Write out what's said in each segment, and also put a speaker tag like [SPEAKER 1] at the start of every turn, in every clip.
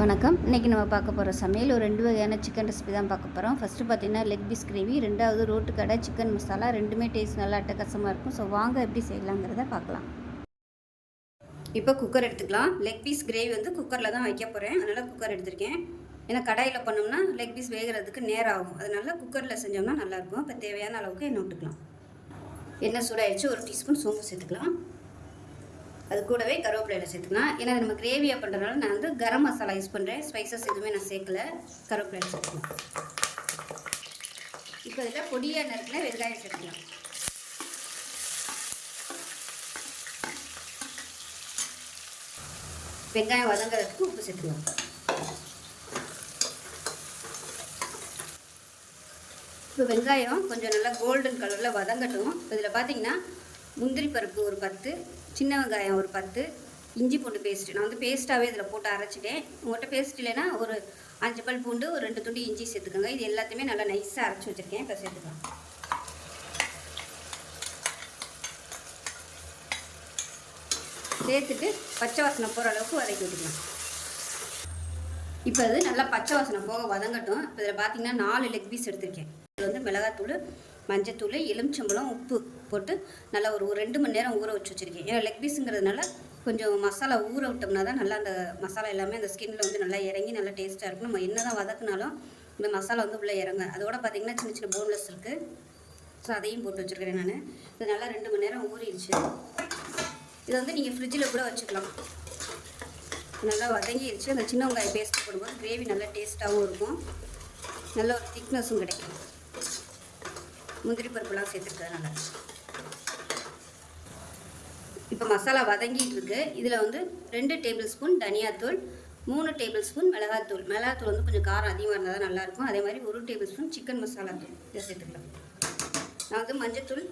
[SPEAKER 1] வணக்கம். இன்றைக்கி நம்ம பார்க்க போகிற சமையல் ஒரு ரெண்டு வகையான சிக்கன் ரெசிபி தான் பார்க்க போகிறோம் ஃபஸ்ட்டு பார்த்தீங்கன்னா லெக் பீஸ் கிரேவி ரெண்டாவது ரோட்டு கடை சிக்கன் மசாலா ரெண்டுமே டேஸ்ட் நல்லா அட்டகாசமாக இருக்கும். ஸோ வாங்க எப்படி செய்யலாங்கிறத பார்க்கலாம். இப்போ குக்கர் எடுத்துக்கலாம். லெக் பீஸ் கிரேவி வந்து குக்கரில் தான் வைக்க போகிறேன் அதனால் குக்கர் எடுத்திருக்கேன். ஏன்னா கடாயில் பண்ணோம்னா லெக் பீஸ் வேகிறதுக்கு நேரம் ஆகும். அதனால் குக்கரில் செஞ்சோம்னா நல்லாயிருக்கும் இப்போ தேவையான அளவுக்கு எண்ணெய் விட்டுக்கலாம். எண்ணெய் சூடாயிடுச்சு. ஒரு டீஸ்பூன் சோம்பு சேர்த்துக்கலாம். அது கூடவே கருவேப்பிலையில் சேர்த்துக்கலாம் ஏன்னா நம்ம கிரேவியாக பண்ணுறதுனால நான் வந்து கரம் மசாலா யூஸ் பண்ணுறேன் ஸ்பைசஸ் எதுவுமே நான் சேர்க்கல. கருவேப்பிலையில் சேர்த்துக்கலாம் இப்போ இதில் பொடியாக நறுக்கில் வெங்காயம் சேர்த்துக்கலாம். வெங்காயம் வதங்குறதுக்கு உப்பு சேர்த்துக்கலாம். இப்போ வெங்காயம் கொஞ்சம் நல்லா கோல்டன் கலரில் வதங்கட்டும். இதில் பார்த்தீங்கன்னா முந்திரி பருப்பு ஒரு பத்து சின்ன வெங்காயம் ஒரு பத்து இஞ்சி பூண்டு பேஸ்ட்டு நான் வந்து பேஸ்ட்டாகவே இதில் போட்டு அரைச்சிட்டேன். உங்கள்கிட்ட பேஸ்ட் இல்லைன்னா ஒரு அஞ்சு பல் பூண்டு ஒரு ரெண்டு துண்டு இஞ்சி சேர்த்துக்கோங்க. இது எல்லாத்தையுமே நல்லா நைஸாக அரைச்சி வச்சுருக்கேன். இப்போ சேர்த்துக்கலாம். சேர்த்துட்டு பச்சை வாசனை போகிற அளவுக்கு வதக்கி விட்டுக்கலாம். இப்போ அது நல்லா பச்சை வாசனை போக வதங்கட்டும். இப்போ இதில் பார்த்தீங்கன்னா நாலு லெக் பீஸ் எடுத்திருக்கேன். இது வந்து மிளகாத்தூள் மஞ்சத்தூள் எலுமிச்சம்பழம் உப்பு. போட்டு நல்லா ஒரு ஒரு ரெண்டு மணி நேரம் ஊற வச்சு வச்சுருக்கேன். ஏன்னா லெக் பீஸுங்கிறதுனால கொஞ்சம் மசாலா ஊற விட்டோம்னா தான் நல்லா அந்த மசாலா எல்லாமே அந்த ஸ்கின்னில் வந்து நல்லா இறங்கி நல்லா டேஸ்ட்டாக இருக்கும். நம்ம என்ன தான் வதக்குனாலும் இந்த மசாலா வந்து உள்ளே இறங்க அதோட பார்த்தீங்கன்னா சின்ன சின்ன போன்லெஸ் இருக்குது ஸோ அதையும் போட்டு வச்சுருக்கிறேன் நான். இது நல்லா ரெண்டு மணி நேரம் ஊறிடுச்சு. இதை வந்து நீங்கள் ஃப்ரிட்ஜில் கூட வச்சுக்கலாம். நல்லா வதங்கிடுச்சு. அந்த சின்ன வெங்காயம் பேஸ்ட் போடும்போது கிரேவி நல்லா டேஸ்ட்டாகவும் இருக்கும். நல்ல ஒரு திக்னஸும் கிடைக்கும். முந்திரி பருப்புலாம் சேர்த்துருக்கறதுனால இப்போ மசாலா வதங்கிட்டு இருக்கு இதில் வந்து ரெண்டு டேபிள் ஸ்பூன் தனியாத்தூள் மூணு டேபிள் ஸ்பூன் மிளகாத்தூள். மிளகாத்தூள் வந்து கொஞ்சம் காரம் அதிகமாக இருந்தால் தான் நல்லாயிருக்கும். அதே மாதிரி ஒரு டேபிள் ஸ்பூன் சிக்கன் மசாலா தூள். இதை சேர்த்துக்கலாம். நான் வந்து மஞ்சத்தூள்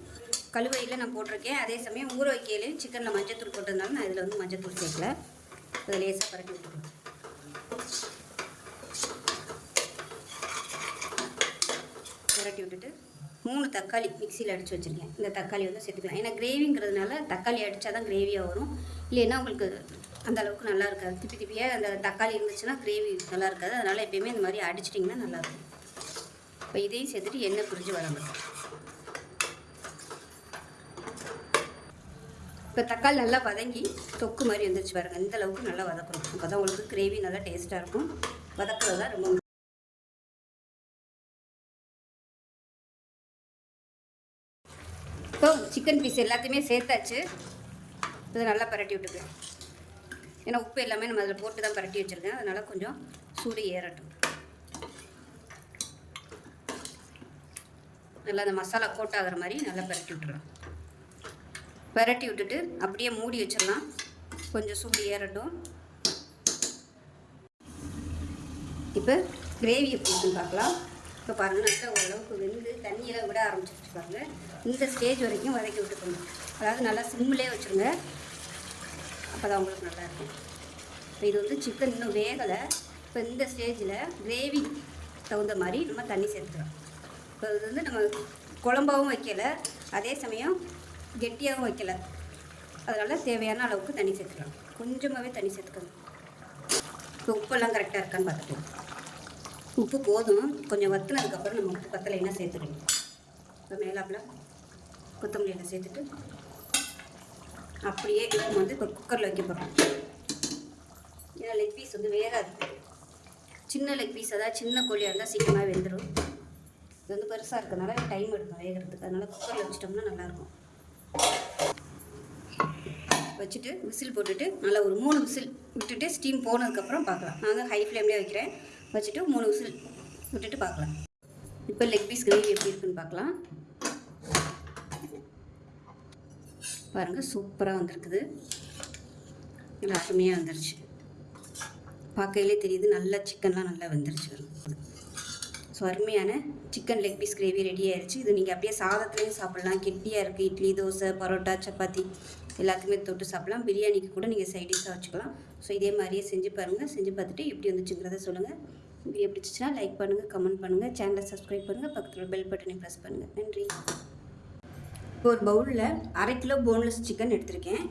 [SPEAKER 1] கழுவையில் நான் போட்டிருக்கேன். அதே சமயம் ஊற வைக்கையிலையும் சிக்கனில் மஞ்சத்தூள் போட்டதுனால நான் இதில் வந்து மஞ்சத்தூள் சேர்க்கல. அதை லேசாக பரட்டி விட்டுருக்கேன் புரட்டி விட்டுட்டு மூணு தக்காளி மிக்சியில் அடித்து வச்சுருக்கேன். இந்த தக்காளி வந்து சேர்த்துக்கலாம். ஏன்னா கிரேவிங்கிறதுனால தக்காளி அடித்தா தான் கிரேவியாக வரும். இல்லைன்னா உங்களுக்கு அந்த அளவுக்கு நல்லா இருக்காது. திப்பி திப்பியாக அந்த தக்காளி இருந்துச்சுன்னா கிரேவி நல்லா இருக்காது. அதனால் எப்பயுமே இந்த மாதிரி அடிச்சிட்டிங்கன்னா நல்லாயிருக்கும் இப்போ இதையும் சேர்த்துட்டு எண்ணெய் புரிஞ்சு வளர்ந்து இப்போ தக்காளி நல்லா வதங்கி தொக்கு மாதிரி வந்துருச்சு பாருங்கள் இந்த அளவுக்கு நல்லா வதக்கணும். அப்போ தான் உங்களுக்கு கிரேவி நல்லா டேஸ்ட்டாக இருக்கும். வதக்குறது தான் ரொம்ப மொத்தம் சிக்கன் பீஸ் எல்லாத்தையுமே சேர்த்தாச்சு. இதை நல்லா பரட்டி விட்டுக்கலாம் ஏன்னா உப்பு எல்லாமே நம்ம அதில் போட்டு தான் பரட்டி வச்சுருக்கேன். அதனால் கொஞ்சம் சூடு ஏறட்டும். நல்லா அந்த மசாலா கோட் ஆகிற மாதிரி நல்லா பரட்டி விட்டுறலாம் பரட்டி விட்டுட்டு அப்படியே மூடி வச்சிடலாம். கொஞ்சம் சூடு ஏறட்டும். இப்போ கிரேவி எப்படி பார்க்கலாம். இப்போ பாருங்கள் நல்லா ஓரளவுக்கு வெந்து தண்ணியெல்லாம் விட ஆரம்பிச்சிருச்சு பாருங்கள் இந்த ஸ்டேஜ் வரைக்கும் வதக்கி விட்டுக்கணும் அதாவது நல்லா சிம்மிலே வச்சுருங்க. அப்போ தான் உங்களுக்கு நல்லா இருக்கும். இப்போ இது வந்து சிக்கன் இன்னும் வேகலை. இப்போ இந்த ஸ்டேஜில் கிரேவி தகுந்த மாதிரி நம்ம தண்ணி சேர்த்துக்கலாம். இப்போ இது வந்து நம்ம குழம்பாகவும் வைக்கலை. அதே சமயம் கெட்டியாகவும் வைக்கலை. அதனால் தேவையான அளவுக்கு தண்ணி சேர்த்துக்கலாம். கொஞ்சமாகவே தண்ணி சேர்த்துக்கணும் இப்போ உப்பெல்லாம் கரெக்டாக இருக்கான்னு பார்த்துட்டு உப்பு போதும். கொஞ்சம் வத்துனதுக்கப்புறம் நம்ம உப்பு பத்தலைன்னா சேர்த்துக்கணும் இப்போ மேலாப்பில் கொத்தமல்லியில் சேர்த்துட்டு அப்படியே நம்ம வந்து இப்போ குக்கரில் வைக்க போகிறோம் ஏன்னா லெக் பீஸ் வந்து வேகாது. சின்ன லெக் பீஸ் அதாவது சின்ன கோழியாக இருந்தால் சீக்கிரமாக வெந்துடும் இது வந்து பெருசாக இருக்கனால டைம் எடுக்கும் வேகிறதுக்கு. அதனால் குக்கரில் வச்சிட்டோம்னா நல்லாயிருக்கும். வச்சுட்டு விசில் போட்டுட்டு நல்லா ஒரு மூணு விசில் விட்டுட்டு ஸ்டீம் போனதுக்கப்புறம் பார்க்கலாம். நான் வந்து ஹை ஃப்ளேம்லேயே வைக்கிறேன். வச்சுட்டு மூணு விசில் விட்டுட்டு பார்க்கலாம். இப்போ லெக் பீஸ் கிரேவி எப்படி இருக்குன்னு பார்க்கலாம். பாருங்கள் சூப்பராக வந்திருக்குது. நல்லா அருமையாக வந்துருச்சு. பார்க்கையிலே தெரியுது நல்லா சிக்கன்லாம் நல்லா வந்துருச்சு. ஸோ அருமையான chicken leg piece gravy ready ஆயிடுச்சு இது நீங்கள் அப்படியே சாதத்துலேயும் சாப்பிட்லாம். கெட்டியாக இருக்குது இட்லி தோசை பரோட்டா சப்பாத்தி எல்லாத்துக்குமே தொட்டு சாப்பிட்லாம். பிரியாணிக்கு கூட நீங்கள் சைடிஷாக வச்சுக்கலாம். ஸோ இதே மாதிரியே செஞ்சு பாருங்கள் செஞ்சு பார்த்துட்டு எப்படி வந்துச்சுங்கிறத சொல்லுங்கள் வீடியோ பிடிச்சிச்சுன்னா லைக் பண்ணுங்கள் கமெண்ட் பண்ணுங்கள் சேனலை சப்ஸ்கிரைப் பண்ணுங்கள் பக்கத்தில் பெல் பட்டனை ப்ரெஸ் பண்ணுங்கள் நன்றி. இப்போ ஒரு பவுலில் அரை கிலோ போன்லெஸ் சிக்கன் எடுத்திருக்கேன்.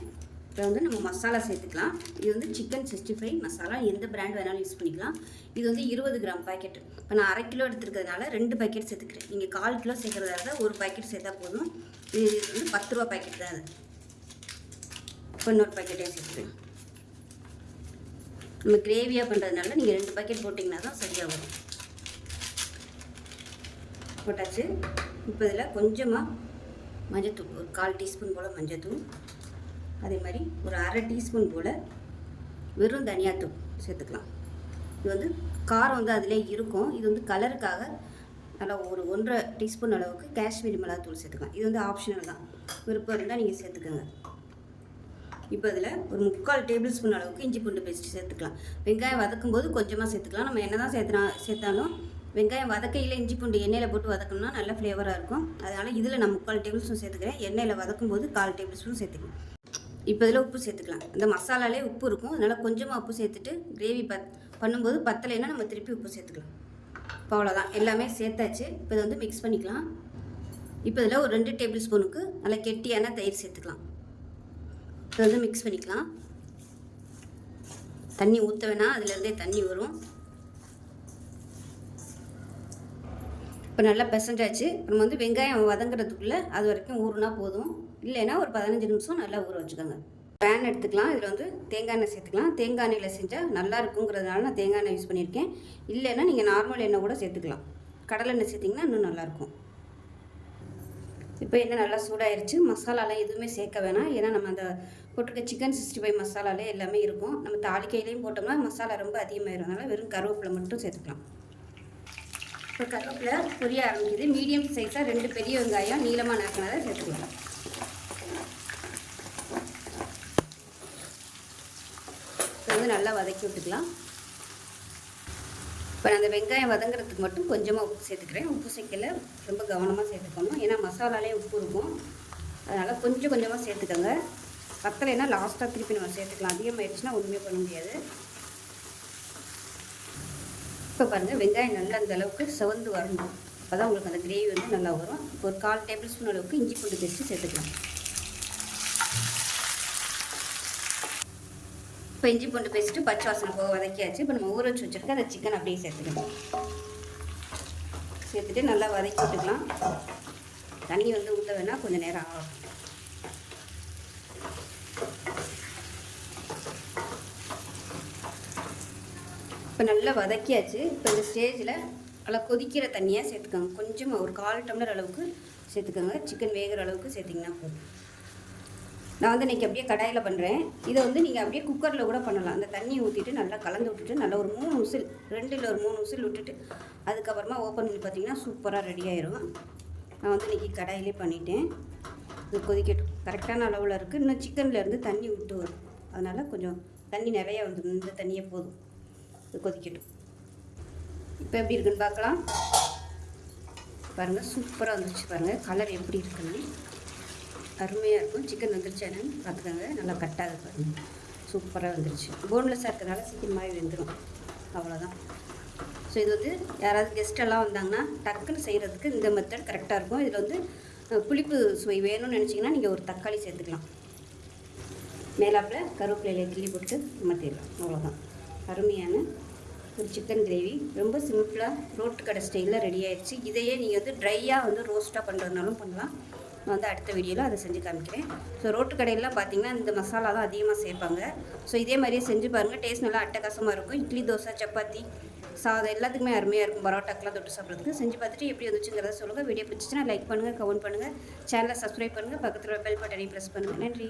[SPEAKER 1] இப்போ வந்து நம்ம மசாலா சேர்த்துக்கலாம். இது வந்து சிக்கன் சிக்ஸ்டி ஃபைவ் மசாலா. எந்த பிராண்ட் வேணாலும் யூஸ் பண்ணிக்கலாம். இது வந்து இருபது கிராம் பாக்கெட் இப்போ நான் அரை கிலோ எடுத்துருக்கிறதுனால ரெண்டு பாக்கெட் சேர்த்துக்கிறேன். நீங்கள் கால் கிலோ சேர்க்குறதா இருந்தால் ஒரு பாக்கெட் சேர்த்தா போதும். இது வந்து பத்து ரூபா பாக்கெட் தான் அது இப்போ இன்னொரு பாக்கெட்டே சேர்த்துக்கிறேன். நம்ம கிரேவியாக பண்ணுறதுனால நீங்கள் ரெண்டு பாக்கெட் போட்டிங்கன்னா தான் சரியாக வரும் போட்டாச்சு. இப்போ இதில் கொஞ்சமாக மஞ்சத்தூள் ஒரு கால் டீஸ்பூன் போல் மஞ்சத்தூள். அதே மாதிரி ஒரு அரை டீஸ்பூன் போல் வெறும் தனியாத்தூள் சேர்த்துக்கலாம். இது வந்து காரம் வந்து அதிலே இருக்கும். இது வந்து கலருக்காக நல்லா ஒரு ஒன்றரை டீஸ்பூன் அளவுக்கு காஷ்மீரி மிளகாத்தூள் சேர்த்துக்கலாம். இது வந்து ஆப்ஷனல் தான். விருப்பம் இருந்தால் நீங்கள் சேர்த்துக்கோங்க. இப்போ இதில் ஒரு முக்கால் டேபிள் ஸ்பூன் அளவுக்கு இஞ்சி பூண்டு பேஸ்ட் சேர்த்துக்கலாம். வெங்காயம் வதக்கும் போது கொஞ்சமாக சேர்த்துக்கலாம். நம்ம என்ன தான் சேர்த்துனா சேர்த்தாலும் வெங்காயம் வதக்கையில் இஞ்சி பூண்டு எண்ணெயில் போட்டு வதக்கணும்னா நல்ல ஃப்ளேவராக இருக்கும். அதனால் இதில் நான் முக்கால் டேபிள் ஸ்பூன் சேர்த்துக்கிறேன். எண்ணெயில் வதக்கும் போது கால் டேபிள் ஸ்பூன் சேர்த்துக்கலாம். இப்போ இதில் உப்பு சேர்த்துக்கலாம். இந்த மசாலாலே உப்பு இருக்கும். அதனால் கொஞ்சமாக உப்பு சேர்த்துட்டு கிரேவி பத் பண்ணும்போது பத்தலைன்னா நம்ம திருப்பி உப்பு சேர்த்துக்கலாம். இப்போ அவ்வளோதான். எல்லாமே சேர்த்தாச்சு. இப்போ இதை வந்து மிக்ஸ் பண்ணிக்கலாம். இப்போ இதில் ஒரு ரெண்டு டேபிள் ஸ்பூனுக்கு நல்லா கெட்டியான தயிர் சேர்த்துக்கலாம். இதை வந்து மிக்ஸ் பண்ணிக்கலாம். தண்ணி ஊற்ற வேணாம் அதுலேருந்தே தண்ணி வரும். இப்போ நல்லா பெசண்டாச்சு நம்ம வந்து வெங்காயம் வதங்குறதுக்குள்ளே அது வரைக்கும் ஊறுனா போதும். இல்லைன்னா ஒரு பதினஞ்சு நிமிஷம் நல்லா ஊற வச்சுக்கோங்க. பேன் எடுத்துக்கலாம். இதில் வந்து தேங்காய் எண்ணெய் சேர்த்துக்கலாம். தேங்காய் எண்ணெயில் செஞ்சால் நல்லா இருக்குங்கிறதுனால நான் தேங்காய் எண்ணெய் யூஸ் பண்ணியிருக்கேன். இல்லைன்னா நீங்கள் நார்மல் எண்ணெய் கூட சேர்த்துக்கலாம். கடலை எண்ணெய் சேர்த்திங்கன்னா இன்னும் நல்லாயிருக்கும் இப்போ என்ன நல்லா சூடாயிருச்சு. மசாலாலாம் எதுவுமே சேர்க்க வேணாம். ஏன்னா நம்ம அந்த போட்டிருக்க சிக்கன் சிக்ஸ்டி ஃபைவ் மசாலாலே எல்லாமே இருக்கும். நம்ம தாளிக்கையிலையும் போட்டோம்னா மசாலா ரொம்ப அதிகமாகிடும் அதனால் வெறும் கருவேப்பிலை மட்டும் சேர்த்துக்கலாம். இப்போ கருவேப்பிலை பொரிய ஆரம்பிக்குது. மீடியம் சைஸாக ரெண்டு பெரிய வெங்காயம் நீளமாக நாக்கினால சேர்த்துக்கலாம். வந்து நல்லா வதக்கி விட்டுக்கலாம். இப்போ நான் அந்த வெங்காயம் வதங்குறதுக்கு மட்டும் கொஞ்சமாக உப்பு சேர்த்துக்கிறேன். உப்பு சேர்க்கல ரொம்ப கவனமாக சேர்த்துக்கணும். ஏன்னா மசாலாலே உப்பு இருக்கும். அதனால் கொஞ்சம் கொஞ்சமாக சேர்த்துக்கோங்க. பத்தலைன்னா லாஸ்ட்டாக திருப்பி நம்ம சேர்த்துக்கலாம். அதிகமாகிடுச்சுன்னா ஒன்றுமே பண்ண முடியாது. இப்போ பாருங்கள் வெங்காயம் நல்லா அந்த அளவுக்கு செவந்து வரணும். அப்போ தான் உங்களுக்கு அந்த கிரேவி வந்து நல்லா வரும். இப்போ ஒரு கால் டேபிள் ஸ்பூன் அளவுக்கு இஞ்சி பூண்டு பேஸ்ட்டு சேர்த்துக்கலாம். இப்போ இஞ்சி பூண்டு பேஸ்ட்டு பச்சை வாசனை போக வதக்கியாச்சு. இப்போ நம்ம ஊற வச்சு வச்சுருக்க அந்த சிக்கன் அப்படியே சேர்த்துக்கலாம் சேர்த்துட்டு நல்லா வதக்கி விட்டுக்கலாம். தண்ணி வந்து ஊற்ற வேணால் கொஞ்சம் நேரம் ஆகும் இப்போ நல்லா வதக்கியாச்சு. இப்போ இந்த ஸ்டேஜில் நல்லா கொதிக்கிற தண்ணியாக சேர்த்துக்கோங்க. கொஞ்சமாக ஒரு கால் டம்ளர் அளவுக்கு சேர்த்துக்கோங்க. சிக்கன் வேகிற அளவுக்கு சேர்த்திங்கன்னா போதும். நான் வந்து இன்றைக்கி அப்படியே கடாயில் பண்ணுறேன் இதை வந்து நீங்கள் அப்படியே குக்கரில் கூட பண்ணலாம். அந்த தண்ணியை ஊற்றிட்டு நல்லா கலந்து விட்டுட்டு நல்லா ஒரு மூணு உசில் ரெண்டு இல்லை ஒரு மூணு உசில் விட்டுட்டு அதுக்கப்புறமா ஓப்பன் பண்ணி பார்த்தீங்கன்னா சூப்பராக ரெடி ஆயிரும். நான் வந்து இன்றைக்கி கடாயிலே பண்ணிட்டேன். இது கொதிக்கட்டும் கரெக்டான அளவில் இருக்குது இன்னும் சிக்கன்லேருந்து தண்ணி விட்டு வரும். அதனால் கொஞ்சம் தண்ணி நிறைய வந்துடும் இந்த தண்ணியே போதும். இது கொதிக்கட்டும். இப்போ எப்படி இருக்குன்னு பார்க்கலாம். பாருங்கள் சூப்பராக வந்துச்சு பாருங்கள் கலர் எப்படி இருக்குன்னு. அருமையாக இருக்கும். சிக்கன் வந்துருச்சு. என்னன்னு பார்த்துக்கோங்க. நல்லா கட்டாக இருக்கும் சூப்பராக வந்துருச்சு. போன்லெஸ்ஸாக இருக்கிறனால சீக்கிரமாகவே வெந்துடும் அவ்வளோதான் ஸோ இது வந்து யாராவது கெஸ்ட்டெல்லாம் வந்தாங்கன்னா டக்குன்னு செய்கிறதுக்கு இந்த மெத்தட் கரெக்டாக இருக்கும். இதில் வந்து புளிப்பு சுவை வேணும்னு நினச்சிங்கன்னா நீங்கள் ஒரு தக்காளி சேர்த்துக்கலாம். மேலாப்பில் கருவேப்பிலையில் கிள்ளி போட்டு மாற்றிடலாம் அவ்வளோதான் அருமையான ஒரு சிக்கன் கிரேவி ரொம்ப சிம்பிளாக ரோட்டு கடை ஸ்டைலில் ரெடி ஆயிடுச்சு. இதையே நீங்கள் வந்து ட்ரையாக வந்து ரோஸ்ட்டாக பண்ணுறதுனாலும் பண்ணலாம். நான் வந்து அடுத்த வீடியோவில் அதை செஞ்சு காமிக்கிறேன். ஸோ ரோட்டு கடையிலலாம் பார்த்தீங்கன்னா இந்த மசாலா தான் அதிகமாக சேர்ப்பாங்க. ஸோ இதே மாதிரியே செஞ்சு பாருங்கள் டேஸ்ட் நல்லா அட்டகாசமாக இருக்கும். இட்லி தோசை சப்பாத்தி சாதம் எல்லாத்துக்குமே அருமையாக இருக்கும். பரோட்டாக்கெலாம் தொட்டு சாப்பிட்றதுக்கு. செஞ்சு பார்த்துட்டு எப்படி வந்துச்சுங்கிறத சொல்லுங்கள் வீடியோ பிடிச்சிச்சுன்னா லைக் பண்ணுங்கள் கமெண்ட் பண்ணுங்கள் சேனலை சப்ஸ்கிரைப் பண்ணுங்கள் பக்கத்தில் பெல் பட்டனையும் ப்ரெஸ் பண்ணுங்கள் நன்றி.